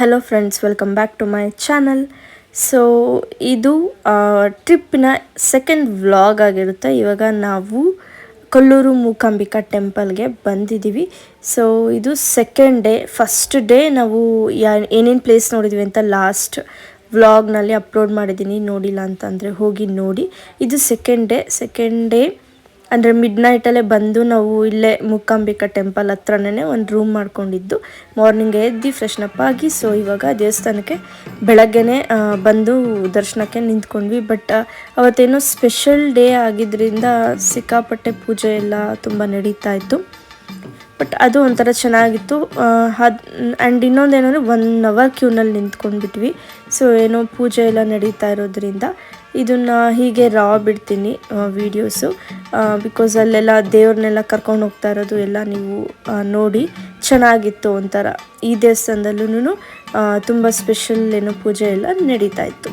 Hello friends welcome back to my channel so ಇದು ಟ್ರಿಪ್ಪಿನ second vlog ಆಗಿರುತ್ತೆ. ಇವಾಗ ನಾವು ಕೊಲ್ಲೂರು ಮೂಕಾಂಬಿಕಾ ಟೆಂಪಲ್ಗೆ ಬಂದಿದ್ದೀವಿ. ಸೊ ಇದು ಸೆಕೆಂಡ್ ಡೇ ಫಸ್ಟ್ ಡೇ ನಾವು ಯಾ, ಏನೇನು ಪ್ಲೇಸ್ ನೋಡಿದ್ವಿ ಅಂತ ಲಾಸ್ಟ್ ವ್ಲಾಗ್ನಲ್ಲಿ ಅಪ್ಲೋಡ್ ಮಾಡಿದ್ದೀನಿ. ನೋಡಿಲ್ಲ ಅಂತಂದರೆ ಹೋಗಿ ನೋಡಿ. ಇದು ಸೆಕೆಂಡ್ ಡೇ ಸೆಕೆಂಡ್ ಡೇ ಅಂದರೆ ಮಿಡ್ ನೈಟಲ್ಲೇ ಬಂದು ನಾವು ಇಲ್ಲೇ ಮೂಕಾಂಬಿಕಾ ಟೆಂಪಲ್ ಹತ್ರನೇ ಒಂದು ರೂಮ್ ಮಾಡ್ಕೊಂಡಿದ್ದು. ಮಾರ್ನಿಂಗ್ ಎದ್ದು ಫ್ರೆಶ್ನಪ್ ಆಗಿ ಸೊ ಇವಾಗ ದೇವಸ್ಥಾನಕ್ಕೆ ಬೆಳಗ್ಗೆನೇ ಬಂದು ದರ್ಶನಕ್ಕೆ ನಿಂತ್ಕೊಂಡ್ವಿ. ಬಟ್ ಅವತ್ತೇನೋ ಸ್ಪೆಷಲ್ ಡೇ ಆಗಿದ್ದರಿಂದ ಸಿಕ್ಕಾಪಟ್ಟೆ ಪೂಜೆ ಎಲ್ಲ ತುಂಬ ನಡೀತಾ ಇತ್ತು. ಬಟ್ ಅದು ಒಂಥರ ಚೆನ್ನಾಗಿತ್ತು. ಅದು ಆ್ಯಂಡ್ ಇನ್ನೊಂದೇನೆಂದರೆ ಒನ್ ಅವರ್ ಕ್ಯೂನಲ್ಲಿ ನಿಂತ್ಕೊಂಡ್ಬಿಟ್ವಿ. ಸೊ ಏನೋ ಪೂಜೆ ಎಲ್ಲ ನಡೀತಾ ಇರೋದ್ರಿಂದ. ಇದನ್ನು ಹೀಗೆ ರಾ ಬಿಡ್ತೀನಿ ವೀಡಿಯೋಸು ಬಿಕಾಸ್ ಅಲ್ಲೆಲ್ಲ ದೇವ್ರನ್ನೆಲ್ಲ ಕರ್ಕೊಂಡು ಹೋಗ್ತಾ ಇರೋದು ಎಲ್ಲ ನೀವು ನೋಡಿ ಚೆನ್ನಾಗಿತ್ತು ಒಂಥರ. ಈ ದೇವಸ್ಥಾನದಲ್ಲೂ ತುಂಬ ಸ್ಪೆಷಲ್ ಏನೋ ಪೂಜೆ ಎಲ್ಲ ನಡೀತಾ ಇತ್ತು.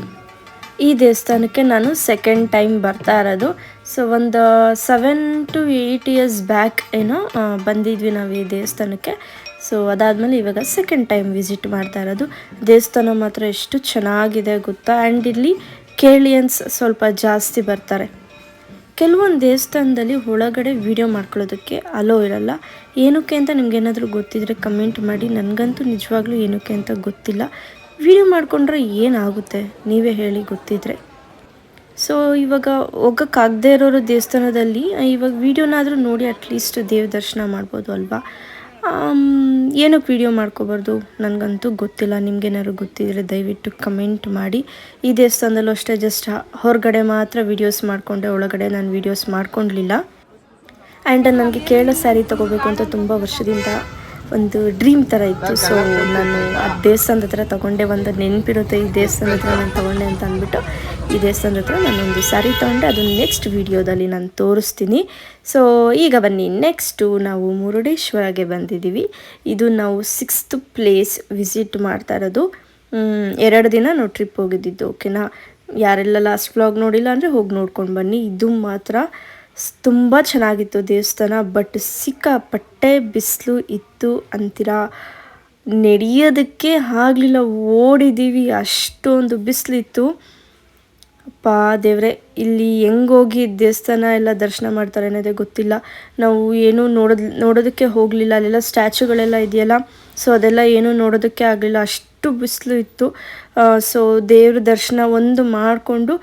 ಈ ದೇವಸ್ಥಾನಕ್ಕೆ ನಾನು ಸೆಕೆಂಡ್ ಟೈಮ್ ಬರ್ತಾ ಇರೋದು. ಸೊ ಒಂದು seven to eight years back ಏನೋ ಬಂದಿದ್ವಿ ನಾವು ಈ ದೇವಸ್ಥಾನಕ್ಕೆ. ಸೊ ಅದಾದಮೇಲೆ ಇವಾಗ ಸೆಕೆಂಡ್ ಟೈಮ್ ವಿಸಿಟ್ ಮಾಡ್ತಾ ಇರೋದು. ದೇವಸ್ಥಾನ ಮಾತ್ರ ಎಷ್ಟು ಚೆನ್ನಾಗಿದೆ ಗೊತ್ತಾ? ಆ್ಯಂಡ್ ಇಲ್ಲಿ ಕೇಳಿಯನ್ಸ್ ಸ್ವಲ್ಪ ಜಾಸ್ತಿ ಬರ್ತಾರೆ. ಕೆಲವೊಂದು ದೇವಸ್ಥಾನದಲ್ಲಿ ಒಳಗಡೆ ವಿಡಿಯೋ ಮಾಡ್ಕೊಳ್ಳೋದಕ್ಕೆ ಅಲೋ ಇರಲ್ಲ. ಏನಕ್ಕೆ ಅಂತ ನಿಮಗೇನಾದರೂ ಗೊತ್ತಿದ್ದರೆ ಕಮೆಂಟ್ ಮಾಡಿ. ನನಗಂತೂ ನಿಜವಾಗ್ಲೂ ಏನಕ್ಕೆ ಅಂತ ಗೊತ್ತಿಲ್ಲ. ವಿಡಿಯೋ ಮಾಡಿಕೊಂಡ್ರೆ ಏನಾಗುತ್ತೆ? ನೀವೇ ಹೇಳಿ ಗೊತ್ತಿದ್ರೆ. ಸೊ ಇವಾಗ ಹೋಗೋಕ್ಕಾಗದೇ ಇರೋರು ದೇವಸ್ಥಾನದಲ್ಲಿ, ಇವಾಗ ವೀಡಿಯೋನಾದರೂ ನೋಡಿ ಅಟ್ಲೀಸ್ಟ್ ದೇವ ದರ್ಶನ ಮಾಡ್ಬೋದು ಅಲ್ವಾ? ಏನಕ್ಕೆ ವಿಡಿಯೋ ಮಾಡ್ಕೋಬಾರ್ದು? ನನಗಂತೂ ಗೊತ್ತಿಲ್ಲ. ನಿಮಗೇನಾದ್ರು ಗೊತ್ತಿದ್ರೆ ದಯವಿಟ್ಟು ಕಮೆಂಟ್ ಮಾಡಿ. ಈ ದೇವಸ್ಥಾನದಲ್ಲೂ ಅಷ್ಟೇ ಜಸ್ಟ್ ಹೊರಗಡೆ ಮಾತ್ರ ವೀಡಿಯೋಸ್ ಮಾಡಿಕೊಂಡೆ, ಒಳಗಡೆ ನಾನು ವೀಡಿಯೋಸ್ ಮಾಡ್ಕೊಂಡಿಲ್ಲ. ಆ್ಯಂಡ್ ನನಗೆ ಕೇಳೋ ಸ್ಯಾರಿ ತೊಗೋಬೇಕು ಅಂತ ತುಂಬ ವರ್ಷದಿಂದ ಒಂದು ಡ್ರೀಮ್ ಥರ ಇತ್ತು. ಸೊ ನಾನು ಆ ದೇವಸ್ಥಾನದ ಹತ್ರ ತೊಗೊಂಡೆ, ಒಂದು ನೆನಪಿರುತ್ತೆ, ಈ ದೇವಸ್ಥಾನದ ಹತ್ರ ನಾನು ತೊಗೊಂಡೆ ಅಂತ ಅಂದ್ಬಿಟ್ಟು ಈ ದೇವಸ್ಥಾನದ ಹತ್ರ ನಾನೊಂದು ಸ್ಯಾರಿ ತೊಗೊಂಡೆ ಅದು ನೆಕ್ಸ್ಟ್ ವಿಡಿಯೋದಲ್ಲಿ ನಾನು ತೋರಿಸ್ತೀನಿ. ಸೊ ಈಗ ಬನ್ನಿ ನೆಕ್ಸ್ಟು ನಾವು ಮುರುಡೇಶ್ವರಗೆ ಬಂದಿದ್ದೀವಿ. ಇದು ನಾವು ಸಿಕ್ಸ್ತ್ ಪ್ಲೇಸ್ ವಿಸಿಟ್ ಮಾಡ್ತಾ ಇರೋದು. ಎರಡು ದಿನ ನಾವು ಟ್ರಿಪ್ ಹೋಗಿದ್ದಿದ್ದು ಓಕೆನಾ ಯಾರೆಲ್ಲ ಲಾಸ್ಟ್ ಬ್ಲಾಗ್ ನೋಡಿಲ್ಲ ಅಂದರೆ ಹೋಗಿ ನೋಡ್ಕೊಂಡು ಬನ್ನಿ. ಇದು ಮಾತ್ರ ತುಂಬ ಚೆನ್ನಾಗಿತ್ತು ದೇವಸ್ಥಾನ, ಬಟ್ ಸಿಕ್ಕಾಪಟ್ಟೆ ಬಿಸಿಲು ಇತ್ತು ಅಂತೀರಾ? ನಡೆಯೋದಕ್ಕೆ ಆಗಲಿಲ್ಲ, ಓಡಿದ್ದೀವಿ, ಅಷ್ಟೊಂದು ಬಿಸಿಲಿತ್ತು. ಅಪ್ಪ ದೇವ್ರೆ, ಇಲ್ಲಿ ಹೆಂಗೋಗಿ ದೇವಸ್ಥಾನ ಎಲ್ಲ ದರ್ಶನ ಮಾಡ್ತಾರೆ ಅನ್ನೋದೇ ಗೊತ್ತಿಲ್ಲ. ನಾವು ಏನೂ ನೋಡೋದ್, ನೋಡೋದಕ್ಕೆ ಹೋಗಲಿಲ್ಲ, ಅಲ್ಲೆಲ್ಲ ಸ್ಟ್ಯಾಚುಗಳೆಲ್ಲ ಇದೆಯಲ್ಲ, ಸೊ ಅದೆಲ್ಲ ಏನೂ ನೋಡೋದಕ್ಕೆ ಆಗಲಿಲ್ಲ. ಅಷ್ಟು ಬಿಸಿಲು ಇತ್ತು. ಸೊ ದೇವ್ರ ದರ್ಶನ ಒಂದು ಮಾಡಿಕೊಂಡು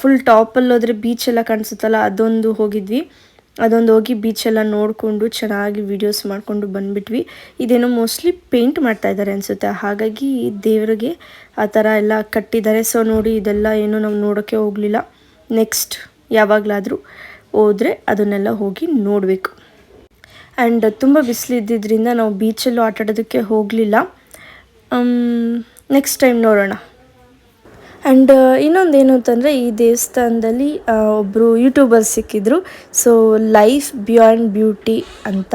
ಫುಲ್ ಟಾಪಲ್ಲಿ ಹೋದರೆ ಬೀಚ್ ಎಲ್ಲ ಕಾಣಿಸುತ್ತಲ್ಲ, ಅದೊಂದು ಹೋಗಿದ್ವಿ. ಅದೊಂದು ಹೋಗಿ ಬೀಚೆಲ್ಲ ನೋಡಿಕೊಂಡು ಚೆನ್ನಾಗಿ ವೀಡಿಯೋಸ್ ಮಾಡಿಕೊಂಡು ಬಂದ್ಬಿಟ್ವಿ. ಇದೇನೋ ಮೋಸ್ಟ್ಲಿ ಪೇಂಟ್ ಮಾಡ್ತಾ ಇದ್ದಾರೆ ಅನಿಸುತ್ತೆ. ಹಾಗಾಗಿ ದೇವರಿಗೆ ಆ ಥರ ಎಲ್ಲ ಕಟ್ಟಿದ್ದಾರೆ. ಸೊ ನೋಡಿ, ಇದೆಲ್ಲ ಏನು ನಾವು ನೋಡೋಕ್ಕೆ ಹೋಗಲಿಲ್ಲ. ನೆಕ್ಸ್ಟ್ ಯಾವಾಗಲಾದರೂ ಹೋದರೆ ಅದನ್ನೆಲ್ಲ ಹೋಗಿ ನೋಡಬೇಕು. ಆ್ಯಂಡ್ ತುಂಬ ಬಿಸಿಲಿದ್ದಿದ್ದರಿಂದ ನಾವು ಬೀಚಲ್ಲೂ ಆಟಾಡೋದಕ್ಕೆ ಹೋಗಲಿಲ್ಲ. ನೆಕ್ಸ್ಟ್ ಟೈಮ್ ನೋಡೋಣ. ಆ್ಯಂಡ್ ಇನ್ನೊಂದೇನು ಅಂತಂದರೆ ಈ ದೇವಸ್ಥಾನದಲ್ಲಿ ಒಬ್ಬರು ಯೂಟ್ಯೂಬರ್ ಸಿಕ್ಕಿದ್ರು. ಸೊ ಲೈಫ್ ಬಿಯಾಂಡ್ ಬ್ಯೂಟಿ ಅಂತ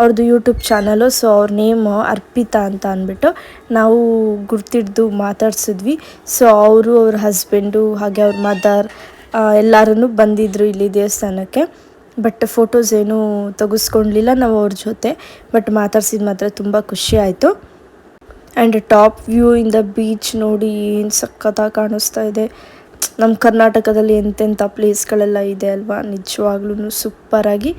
ಅವ್ರದ್ದು ಯೂಟ್ಯೂಬ್ ಚಾನಲು ಸೊ ಅವ್ರ ನೇಮ್ ಅರ್ಪಿತಾ ಅಂತ ಅಂದ್ಬಿಟ್ಟು ನಾವು ಗುರ್ತಿಡ್ದು ಮಾತಾಡ್ಸಿದ್ವಿ. ಸೊ ಅವರು ಅವ್ರ ಹಸ್ಬೆಂಡು ಹಾಗೆ ಅವ್ರ ಮದರ್ ಎಲ್ಲರೂ ಬಂದಿದ್ದರು ಇಲ್ಲಿ ದೇವಸ್ಥಾನಕ್ಕೆ. ಬಟ್ ಫೋಟೋಸ್ ಏನೂ ತೆಗೆಸ್ಕೊಳ್ಲಿಲ್ಲ ನಾವು ಅವ್ರ ಜೊತೆ. ಬಟ್ ಮಾತಾಡ್ಸಿದ್ದು ಮಾತ್ರ ತುಂಬ ಖುಷಿ ಆಯಿತು. ಆ್ಯಂಡ್ ಟಾಪ್ ವ್ಯೂ ಇಂದ ಬೀಚ್ ನೋಡಿ ಏನು ಸಖತ್ತಾಗಿ ಕಾಣಿಸ್ತಾ ಇದೆ. ನಮ್ಮ ಕರ್ನಾಟಕದಲ್ಲಿ ಎಂತೆಂಥ ಪ್ಲೇಸ್ಗಳೆಲ್ಲ ಇದೆ ಅಲ್ವಾ? ನಿಜವಾಗ್ಲೂ ಸೂಪರಾಗಿ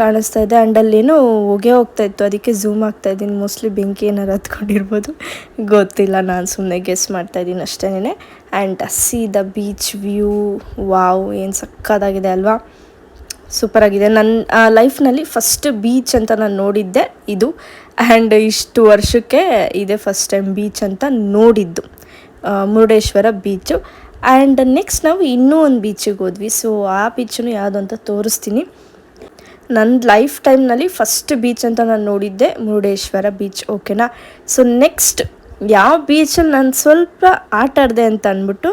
ಕಾಣಿಸ್ತಾ ಇದೆ. ಆ್ಯಂಡ್ ಅಲ್ಲೇನೋ ಹೊಗೆ ಹೋಗ್ತಾ ಇತ್ತು. ಅದಕ್ಕೆ ಝೂಮ್ ಆಗ್ತಾ ಇದ್ದೀನಿ. ಮೋಸ್ಟ್ಲಿ ಬೆಂಕಿ ಏನಾರು ಹತ್ಕೊಂಡಿರ್ಬೋದು. ಗೊತ್ತಿಲ್ಲ. ನಾನು ಸುಮ್ಮನೆ ಗೆಸ್ ಮಾಡ್ತಾ ಇದ್ದೀನಿ ಅಷ್ಟೇ and see the beach view wow ಏನು ಸಕ್ಕದಾಗಿದೆ ಅಲ್ವಾ? ಸೂಪರಾಗಿದೆ ನನ್ನ ಲೈಫ್ನಲ್ಲಿ ಫಸ್ಟ್ ಬೀಚ್ ಅಂತ ನಾನು ನೋಡಿದ್ದೆ. ಇದು ಆ್ಯಂಡ್ ಇಷ್ಟು ವರ್ಷಕ್ಕೆ ಇದೇ ಫಸ್ಟ್ ಟೈಮ್ ಬೀಚ್ ಅಂತ ನೋಡಿದ್ದು ಮುರುಡೇಶ್ವರ ಬೀಚು ಆ್ಯಂಡ್ ನೆಕ್ಸ್ಟ್ ನಾವು ಇನ್ನೂ ಒಂದು ಬೀಚಿಗೆ ಹೋದ್ವಿ. ಸೊ ಆ ಬೀಚನ್ನು ಯಾವುದು ಅಂತ ತೋರಿಸ್ತೀನಿ. ನನ್ನ ಲೈಫ್ ಟೈಮ್ನಲ್ಲಿ ಫಸ್ಟ್ ಬೀಚ್ ಅಂತ ನಾನು ನೋಡಿದ್ದೆ, ಮುರುಡೇಶ್ವರ ಬೀಚ್ ಓಕೆನಾ ಸೊ ನೆಕ್ಸ್ಟ್ ಯಾವ ಬೀಚಲ್ಲಿ ನಾನು ಸ್ವಲ್ಪ ಆಟ ಆಡಿದೆ ಅಂತ ಅಂದ್ಬಿಟ್ಟು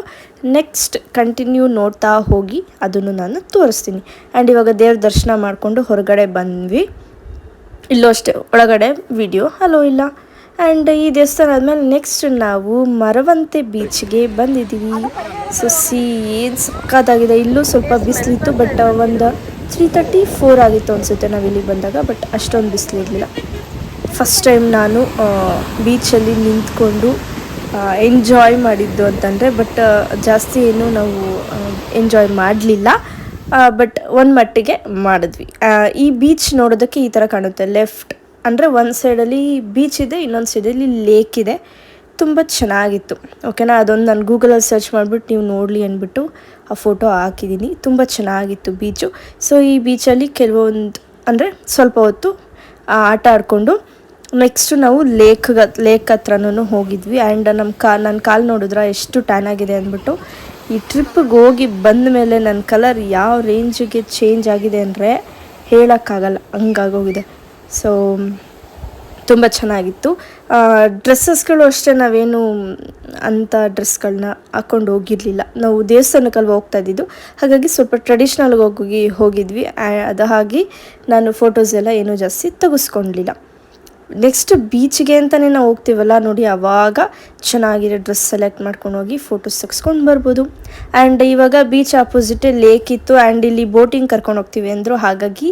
ನೆಕ್ಸ್ಟ್ ಕಂಟಿನ್ಯೂ ನೋಡ್ತಾ ಹೋಗಿ ಅದನ್ನು ನಾನು ತೋರಿಸ್ತೀನಿ. ಆ್ಯಂಡ್ ಇವಾಗ ದೇವ್ರ ದರ್ಶನ ಮಾಡಿಕೊಂಡು ಹೊರಗಡೆ ಬಂದ್ವಿ. ಇಲ್ಲೂ ಅಷ್ಟೇ, ಒಳಗಡೆ ವಿಡಿಯೋ ಹಲೋ ಇಲ್ಲ. ಆ್ಯಂಡ್ ಈ ದೇವಸ್ಥಾನ ಆದಮೇಲೆ ನೆಕ್ಸ್ಟ್ ನಾವು ಮರವಂತೆ ಬೀಚ್ಗೆ ಬಂದಿದ್ದೀವಿ. ಸೊ ಸಿ ಏನು ಸಕ್ಕತ್ತಾಗಿದೆ ಇಲ್ಲೂ ಸ್ವಲ್ಪ ಬಿಸಿಲಿತ್ತು ಬಟ್ ಒಂದು ತ್ರೀ ತರ್ಟಿ ಫೋರ್ ಆಗಿತ್ತು ಅನಿಸುತ್ತೆ ನಾವು ಇಲ್ಲಿಗೆ ಬಂದಾಗ ಬಟ್ ಅಷ್ಟೊಂದು ಬಿಸಿಲಿರಲಿಲ್ಲ ಫಸ್ಟ್ ಟೈಮ್ ನಾನು ಬೀಚಲ್ಲಿ ನಿಂತ್ಕೊಂಡು ಎಂಜಾಯ್ ಮಾಡಿದ್ದು ಅಂತಂದರೆ ಬಟ್ ಜಾಸ್ತಿ ಏನು ನಾವು ಎಂಜಾಯ್ ಮಾಡಲಿಲ್ಲ. ಬಟ್ ಒಂದು ಮಟ್ಟಿಗೆ ಮಾಡಿದ್ವಿ. ಈ ಬೀಚ್ ನೋಡೋದಕ್ಕೆ ಈ ಥರ ಕಾಣುತ್ತೆ. ಲೆಫ್ಟ್ ಅಂದರೆ ಒಂದು ಸೈಡಲ್ಲಿ ಬೀಚ್ ಇದೆ, ಇನ್ನೊಂದು ಸೈಡಲ್ಲಿ ಲೇಕ್ ಇದೆ. ತುಂಬ ಚೆನ್ನಾಗಿತ್ತು. ಓಕೆನಾ ಅದೊಂದು ನಾನು ಗೂಗಲಲ್ಲಿ ಸರ್ಚ್ ಮಾಡಿಬಿಟ್ಟು ನೀವು ನೋಡಲಿ ಅಂದ್ಬಿಟ್ಟು ಆ ಫೋಟೋ ಹಾಕಿದ್ದೀನಿ ತುಂಬ ಚೆನ್ನಾಗಿತ್ತು ಬೀಚು ಸೊ ಈ ಬೀಚಲ್ಲಿ ಕೆಲವೊಂದು ಅಂದರೆ ಸ್ವಲ್ಪ ಹೊತ್ತು ಆಟ ಆಡಿಕೊಂಡು ನೆಕ್ಸ್ಟ್ ನಾವು ಲೇಕ್ಗ ಲೇಕ್ ಹತ್ರನೂ ಹೋಗಿದ್ವಿ. ಆ್ಯಂಡ್ ನಮ್ಮ ಕಾ ನನ್ನ ಕಾಲು ನೋಡಿದ್ರೆ ಎಷ್ಟು ಟ್ಯಾನ್ ಆಗಿದೆ ಅಂದ್ಬಿಟ್ಟು ಈ ಟ್ರಿಪ್ಪಿಗೆ ಹೋಗಿ ಬಂದ ಮೇಲೆ ನನ್ನ ಕಲರ್ ಯಾವ ರೇಂಜಿಗೆ ಚೇಂಜ್ ಆಗಿದೆ ಅಂದರೆ ಹೇಳೋಕ್ಕಾಗಲ್ಲ, ಹಂಗಾಗೋಗಿದೆ. ಸೊ ತುಂಬ ಚೆನ್ನಾಗಿತ್ತು. ಡ್ರೆಸ್ಸಸ್ಗಳು ಅಷ್ಟೇ ನಾವೇನು ಅಂಥ ಡ್ರೆಸ್ಗಳನ್ನ ಹಾಕ್ಕೊಂಡು ಹೋಗಿರಲಿಲ್ಲ. ನಾವು ದೇವಸ್ಥಾನಕ್ಕಲ್ವ ಹೋಗ್ತಾ ಇದ್ದಿದ್ದು. ಹಾಗಾಗಿ ಸ್ವಲ್ಪ ಟ್ರೆಡಿಷ್ನಲ್ಗೆ ಹೋಗಿ ಹೋಗಿದ್ವಿ. ಅದು ಹಾಗೆ ನಾನು ಫೋಟೋಸ್ ಎಲ್ಲ ಏನೂ ಜಾಸ್ತಿ ತೆಗೆಸ್ಕೊಳ್ಲಿಲ್ಲ ನೆಕ್ಸ್ಟ್ ಬೀಚ್ಗೆ ಅಂತಲೇ ನಾವು ಹೋಗ್ತೀವಲ್ಲ, ನೋಡಿ ಆವಾಗ ಚೆನ್ನಾಗಿರೋ ಡ್ರೆಸ್ ಸೆಲೆಕ್ಟ್ ಮಾಡ್ಕೊಂಡು ಹೋಗಿ ಫೋಟೋಸ್ ತೆಗೆಸ್ಕೊಂಡು ಬರ್ಬೋದು. ಆ್ಯಂಡ್ ಇವಾಗ ಬೀಚ್ ಆಪೋಸಿಟ್ ಲೇಕ್ ಇತ್ತು ಆ್ಯಂಡ್ ಇಲ್ಲಿ ಬೋಟಿಂಗ್ ಕರ್ಕೊಂಡು ಹೋಗ್ತೀವಿ ಅಂದರು, ಹಾಗಾಗಿ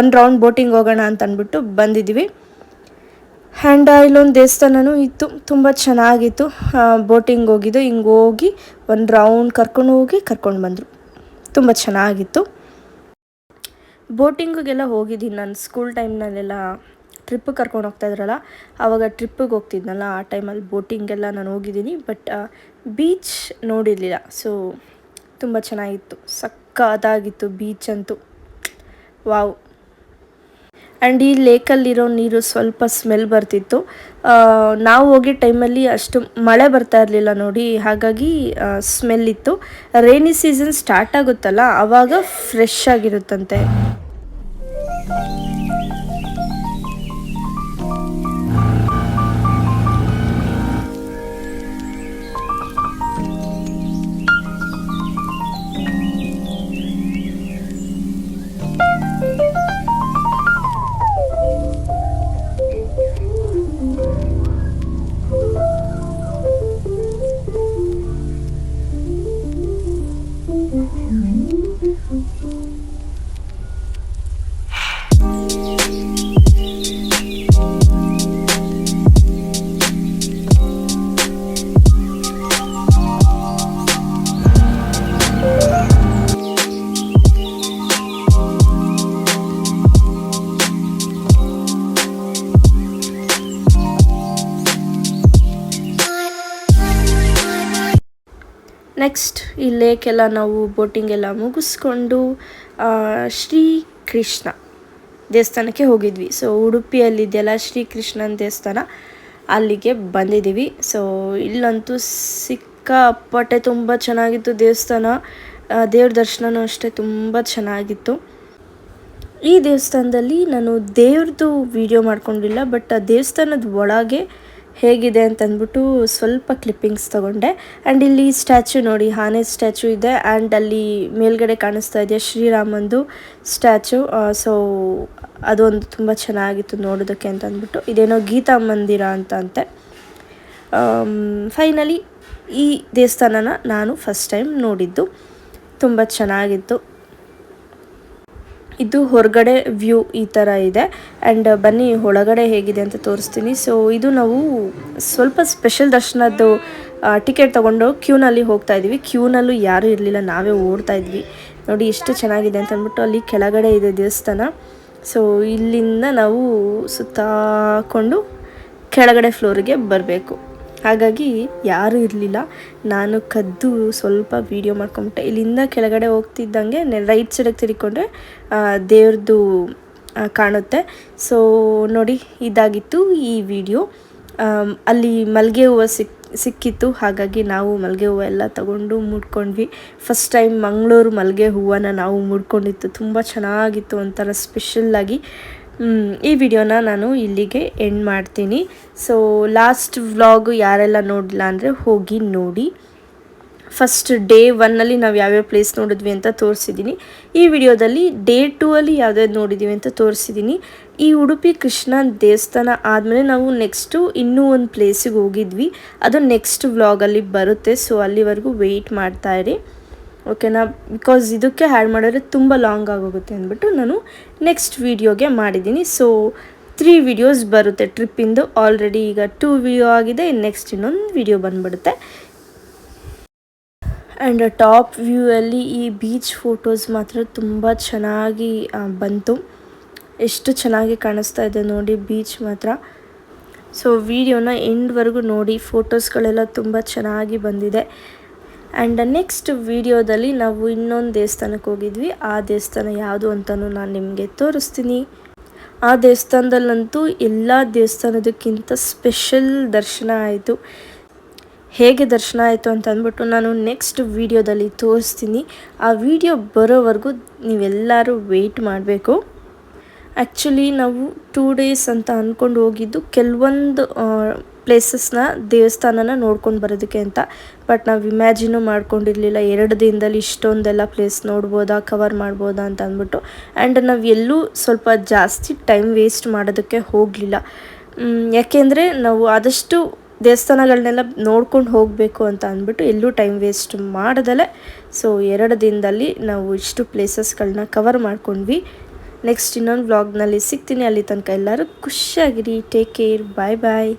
ಒನ್ ರೌಂಡ್ ಬೋಟಿಂಗ್ ಹೋಗೋಣ ಅಂತ ಅಂದ್ಬಿಟ್ಟು ಬಂದಿದ್ವಿ ಆ್ಯಂಡ್ ಇಲ್ಲೊಂದು ದೇವಸ್ಥಾನವೂ ಇತ್ತು, ತುಂಬ ಚೆನ್ನಾಗಿತ್ತು. ಬೋಟಿಂಗ್ ಹೋಗಿದ್ದು, ಹಿಂಗೆ ಹೋಗಿ ಒಂದು ರೌಂಡ್ ಕರ್ಕೊಂಡು ಹೋಗಿ ಕರ್ಕೊಂಡು ಬಂದರು. ತುಂಬ ಚೆನ್ನಾಗಿತ್ತು. ಬೋಟಿಂಗಿಗೆಲ್ಲ ಹೋಗಿದ್ದೀನಿ ನಾನು ಸ್ಕೂಲ್ ಟೈಮ್ನಲ್ಲೆಲ್ಲ ಟ್ರಿಪ್ಪಿಗೆ ಕರ್ಕೊಂಡು ಹೋಗ್ತಾ ಇದ್ರಲ್ಲ ಆವಾಗ ಟ್ರಿಪ್ಪಿಗೆ ಹೋಗ್ತಿದ್ನಲ್ಲ, ಆ ಟೈಮಲ್ಲಿ ಬೋಟಿಂಗೆಲ್ಲ ನಾನು ಹೋಗಿದ್ದೀನಿ ಬಟ್ ಬೀಚ್ ನೋಡಿರಲಿಲ್ಲ. ಸೊ ತುಂಬ ಚೆನ್ನಾಗಿತ್ತು. ಸಕ್ಕದಾಗಿತ್ತು ಬೀಚ್ ಅಂತೂ. ವಾವ್ ಆ್ಯಂಡ್ ಈ ಲೇಕಲ್ಲಿರೋ ನೀರು ಸ್ವಲ್ಪ ಸ್ಮೆಲ್ ಬರ್ತಿತ್ತು. ನಾವು ಹೋಗಿ ಟೈಮಲ್ಲಿ ಅಷ್ಟು ಮಳೆ ಬರ್ತಾ ಇರಲಿಲ್ಲ ನೋಡಿ, ಹಾಗಾಗಿ ಸ್ಮೆಲ್ ಇತ್ತು. ರೈನಿ ಸೀಸನ್ ಸ್ಟಾರ್ಟ್ ಆಗುತ್ತಲ್ಲ ಆವಾಗ ಫ್ರೆಶ್ ಆಗಿರುತ್ತಂತೆ. ನೆಕ್ಸ್ಟ್ ಈ ಲೇಕೆಲ್ಲ ನಾವು ಬೋಟಿಂಗ್ ಎಲ್ಲ ಮುಗಿಸ್ಕೊಂಡು ಶ್ರೀ ಕೃಷ್ಣ ದೇವಸ್ಥಾನಕ್ಕೆ ಹೋಗಿದ್ವಿ. ಸೊ ಉಡುಪಿಯಲ್ಲಿದೆಯಲ್ಲ ಶ್ರೀ ಕೃಷ್ಣನ ದೇವಸ್ಥಾನ. ಅಲ್ಲಿಗೆ ಬಂದಿದ್ದೀವಿ. ಸೊ ಇಲ್ಲಂತೂ ಸಿಕ್ಕಾಪಟ್ಟೆ ತುಂಬ ಚೆನ್ನಾಗಿತ್ತು ದೇವಸ್ಥಾನ. ದೇವ್ರ ದರ್ಶನವೂ ಅಷ್ಟೇ ತುಂಬ ಚೆನ್ನಾಗಿತ್ತು. ಈ ದೇವಸ್ಥಾನದಲ್ಲಿ ನಾನು ದೇವ್ರದ್ದು ವಿಡಿಯೋ ಮಾಡ್ಕೊಂಡಿಲ್ಲ ಬಟ್ ಆ ದೇವಸ್ಥಾನದ ಒಳಗೆ ಹೇಗಿದೆ ಅಂತಂದ್ಬಿಟ್ಟು ಸ್ವಲ್ಪ ಕ್ಲಿಪ್ಪಿಂಗ್ಸ್ ತೊಗೊಂಡೆ. ಆ್ಯಂಡ್ ಇಲ್ಲಿ ಸ್ಟ್ಯಾಚು ನೋಡಿ, ಆನೆ ಸ್ಟ್ಯಾಚು ಇದೆ. ಆ್ಯಂಡ್ ಅಲ್ಲಿ ಮೇಲ್ಗಡೆ ಕಾಣಿಸ್ತಾ ಇದೆ ಶ್ರೀರಾಮಂದು ಸ್ಟ್ಯಾಚು ಸೊ ಅದೊಂದು ತುಂಬ ಚೆನ್ನಾಗಿತ್ತು ನೋಡೋದಕ್ಕೆ ಅಂತ ಅಂದ್ಬಿಟ್ಟು ಇದೇನೋ ಗೀತಾ ಮಂದಿರ ಅಂತ ಅಂತೆ. ಫೈನಲಿ ಈ ದೇವಸ್ಥಾನನ ನಾನು ಫಸ್ಟ್ ಟೈಮ್ ನೋಡಿದ್ದು. ತುಂಬ ಚೆನ್ನಾಗಿತ್ತು. ಇದು ಹೊರಗಡೆ ವ್ಯೂ ಈ ಥರ ಇದೆ. ಆ್ಯಂಡ್ ಬನ್ನಿ, ಒಳಗಡೆ ಹೇಗಿದೆ ಅಂತ ತೋರಿಸ್ತೀನಿ. ಸೊ ಇದು ನಾವು ಸ್ವಲ್ಪ ಸ್ಪೆಷಲ್ ದರ್ಶನದ್ದು ಟಿಕೆಟ್ ತೊಗೊಂಡು ಕ್ಯೂನಲ್ಲಿ ಹೋಗ್ತಾ ಇದ್ವಿ ಕ್ಯೂನಲ್ಲೂ ಯಾರೂ ಇರಲಿಲ್ಲ, ನಾವೇ ಓಡ್ತಾ ಇದ್ವಿ. ನೋಡಿ, ಎಷ್ಟು ಚೆನ್ನಾಗಿದೆ ಅಂತ ಅಂದ್ಬಿಟ್ಟು ಅಲ್ಲಿ ಕೆಳಗಡೆ ಇದೆ ದೇವಸ್ಥಾನ. ಸೊ ಇಲ್ಲಿಂದ ನಾವು ಸುತ್ತಾಕೊಂಡು ಕೆಳಗಡೆ ಫ್ಲೋರಿಗೆ ಬರಬೇಕು. ಹಾಗಾಗಿ ಯಾರೂ ಇರಲಿಲ್ಲ. ನಾನು ಕದ್ದು ಸ್ವಲ್ಪ ವೀಡಿಯೋ ಮಾಡ್ಕೊಂಬಿಟ್ಟೆ. ಇಲ್ಲಿಂದ ಕೆಳಗಡೆ ಹೋಗ್ತಿದ್ದಂಗೆ ರೈಟ್ ಸೈಡಿಗೆ ತಿರ್ಕೊಂಡ್ರೆ ದೇವ್ರದ್ದು ಕಾಣುತ್ತೆ. ಸೊ ನೋಡಿ, ಇದಾಗಿತ್ತು ಈ ವಿಡಿಯೋ ಅಲ್ಲಿ ಮಲ್ಲಿಗೆ ಹೂವು ಸಿಕ್, ಸಿಕ್ಕಿತ್ತು. ಹಾಗಾಗಿ ನಾವು ಮಲ್ಲಿಗೆ ಹೂವು ಎಲ್ಲ ತಗೊಂಡು ಮುಡ್ಕೊಂಡ್ವಿ. ಫಸ್ಟ್ ಟೈಮ್ ಮಂಗಳೂರು ಮಲ್ಲಿಗೆ ಹೂವನ್ನು ನಾವು ಮುಡ್ಕೊಂಡಿತ್ತು. ತುಂಬ ಚೆನ್ನಾಗಿತ್ತು ಒಂಥರ ಸ್ಪೆಷಲ್ಲಾಗಿ ಈ ವಿಡಿಯೋನ ನಾನು ಇಲ್ಲಿಗೆ ಎಂಡ್ ಮಾಡ್ತೀನಿ. ಸೊ ಲಾಸ್ಟ್ ವ್ಲಾಗು ಯಾರೆಲ್ಲ ನೋಡಿಲ್ಲ ಅಂದರೆ ಹೋಗಿ ನೋಡಿ. ಫಸ್ಟ್ ಡೇ ಒನ್ನಲ್ಲಿ ನಾವು ಯಾವ್ಯಾವ ಪ್ಲೇಸ್ ನೋಡಿದ್ವಿ ಅಂತ ತೋರಿಸಿದ್ದೀನಿ ಈ ವಿಡಿಯೋದಲ್ಲಿ ಡೇ ಟೂ ಅಲ್ಲಿ ಯಾವ್ದಾವ್ದು ನೋಡಿದ್ದೀವಿ ಅಂತ ತೋರಿಸಿದ್ದೀನಿ ಈ ಉಡುಪಿ ಕೃಷ್ಣ ದೇವಸ್ಥಾನ ಆದಮೇಲೆ ನಾವು ನೆಕ್ಸ್ಟು ಇನ್ನೂ ಒಂದು ಪ್ಲೇಸಿಗೆ ಹೋಗಿದ್ವಿ. ಅದು ನೆಕ್ಸ್ಟ್ ವ್ಲಾಗಲ್ಲಿ ಬರುತ್ತೆ. ಸೊ ಅಲ್ಲಿವರೆಗೂ ವೆಯ್ಟ್ ಮಾಡ್ತಾ ಇರಿ. ಓಕೆನಾ? ಬಿಕಾಸ್ ಇದಕ್ಕೆ ಹ್ಯಾಡ್ ಮಾಡಿದ್ರೆ ತುಂಬ ಲಾಂಗ್ ಆಗೋಗುತ್ತೆ ಅಂದ್ಬಿಟ್ಟು ನಾನು ನೆಕ್ಸ್ಟ್ ವೀಡಿಯೋಗೆ ಮಾಡಿದ್ದೀನಿ. ಸೊ ತ್ರೀ ವಿಡಿಯೋಸ್ ಬರುತ್ತೆ ಟ್ರಿಪ್ಪಿಂದು ಆಲ್ರೆಡಿ ಈಗ ಟೂ ವಿಡಿಯೋ ಆಗಿದೆ ನೆಕ್ಸ್ಟ್ ಇನ್ನೊಂದು ವಿಡಿಯೋ ಬಂದುಬಿಡುತ್ತೆ. ಆ್ಯಂಡ್ ಟಾಪ್ ವ್ಯೂ ಅಲ್ಲಿ ಈ ಬೀಚ್ ಫೋಟೋಸ್ ಮಾತ್ರ ತುಂಬ ಚೆನ್ನಾಗಿ ಬಂತು. ಎಷ್ಟು ಚೆನ್ನಾಗಿ ಕಾಣಿಸ್ತಾ ಇದೆ ನೋಡಿ ಬೀಚ್ ಮಾತ್ರ. ಸೊ ವಿಡಿಯೋನ ಎಂಡ್ವರೆಗೂ ನೋಡಿ. ಫೋಟೋಸ್ಗಳೆಲ್ಲ ತುಂಬ ಚೆನ್ನಾಗಿ ಬಂದಿದೆ. ಆ್ಯಂಡ್ ನೆಕ್ಸ್ಟ್ ವಿಡಿಯೋದಲ್ಲಿ ನಾವು ಇನ್ನೊಂದು ದೇವಸ್ಥಾನಕ್ಕೆ ಹೋಗಿದ್ವಿ. ಆ ದೇವಸ್ಥಾನ ಯಾವುದು ಅಂತಲೂ ನಾನು ನಿಮಗೆ ತೋರಿಸ್ತೀನಿ. ಆ ದೇವಸ್ಥಾನದಲ್ಲಂತೂ ಎಲ್ಲ ದೇವಸ್ಥಾನದಕ್ಕಿಂತ ಸ್ಪೆಷಲ್ ದರ್ಶನ ಆಯಿತು. ಹೇಗೆ ದರ್ಶನ ಆಯಿತು ಅಂತ ಅಂದ್ಬಿಟ್ಟು ನಾನು ನೆಕ್ಸ್ಟ್ ವೀಡಿಯೋದಲ್ಲಿ ತೋರಿಸ್ತೀನಿ. ಆ ವಿಡಿಯೋ ಬರೋವರೆಗೂ ನೀವೆಲ್ಲರೂ ವೆಯ್ಟ್ ಮಾಡಬೇಕು. ಆ್ಯಕ್ಚುಲಿ ನಾವು ಟೂ ಡೇಸ್ ಅಂತ ಅಂದ್ಕೊಂಡು ಹೋಗಿದ್ದು. ಕೆಲವೊಂದು ಪ್ಲೇಸಸ್ನ ದೇವಸ್ಥಾನನ ನೋಡ್ಕೊಂಡು ಬರೋದಕ್ಕೆ ಅಂತ. ಬಟ್ ನಾವು ಇಮ್ಯಾಜಿನು ಮಾಡ್ಕೊಂಡಿರಲಿಲ್ಲ. ಎರಡು ದಿನದಲ್ಲಿ ಇಷ್ಟೊಂದೆಲ್ಲ ಪ್ಲೇಸ್ ನೋಡ್ಬೋದಾ ಕವರ್ ಮಾಡ್ಬೋದಾ ಅಂತ ಅಂದ್ಬಿಟ್ಟು. ಆ್ಯಂಡ್ ನಾವು ಎಲ್ಲೂ ಸ್ವಲ್ಪ ಜಾಸ್ತಿ ಟೈಮ್ ವೇಸ್ಟ್ ಮಾಡೋದಕ್ಕೆ ಹೋಗಲಿಲ್ಲ. ಯಾಕೆಂದರೆ ನಾವು ಆದಷ್ಟು ದೇವಸ್ಥಾನಗಳನ್ನೆಲ್ಲ ನೋಡ್ಕೊಂಡು ಹೋಗಬೇಕು ಅಂತ ಅಂದ್ಬಿಟ್ಟು ಎಲ್ಲೂ ಟೈಮ್ ವೇಸ್ಟ್ ಮಾಡದಲ್ಲೇ. ಸೊ ಎರಡು ದಿನದಲ್ಲಿ ನಾವು ಇಷ್ಟು ಪ್ಲೇಸಸ್ಗಳನ್ನ ಕವರ್ ಮಾಡ್ಕೊಂಡ್ವಿ. ನೆಕ್ಸ್ಟ್ ಇನ್ನೊಂದು ವ್ಲಾಗ್ನಲ್ಲಿ ಸಿಗ್ತೀನಿ. ಅಲ್ಲಿ ತನಕ ಎಲ್ಲರೂ ಖುಷಿಯಾಗಿರಿ. ಟೇಕ್ ಕೇರ್ ಬಾಯ್ ಬಾಯ್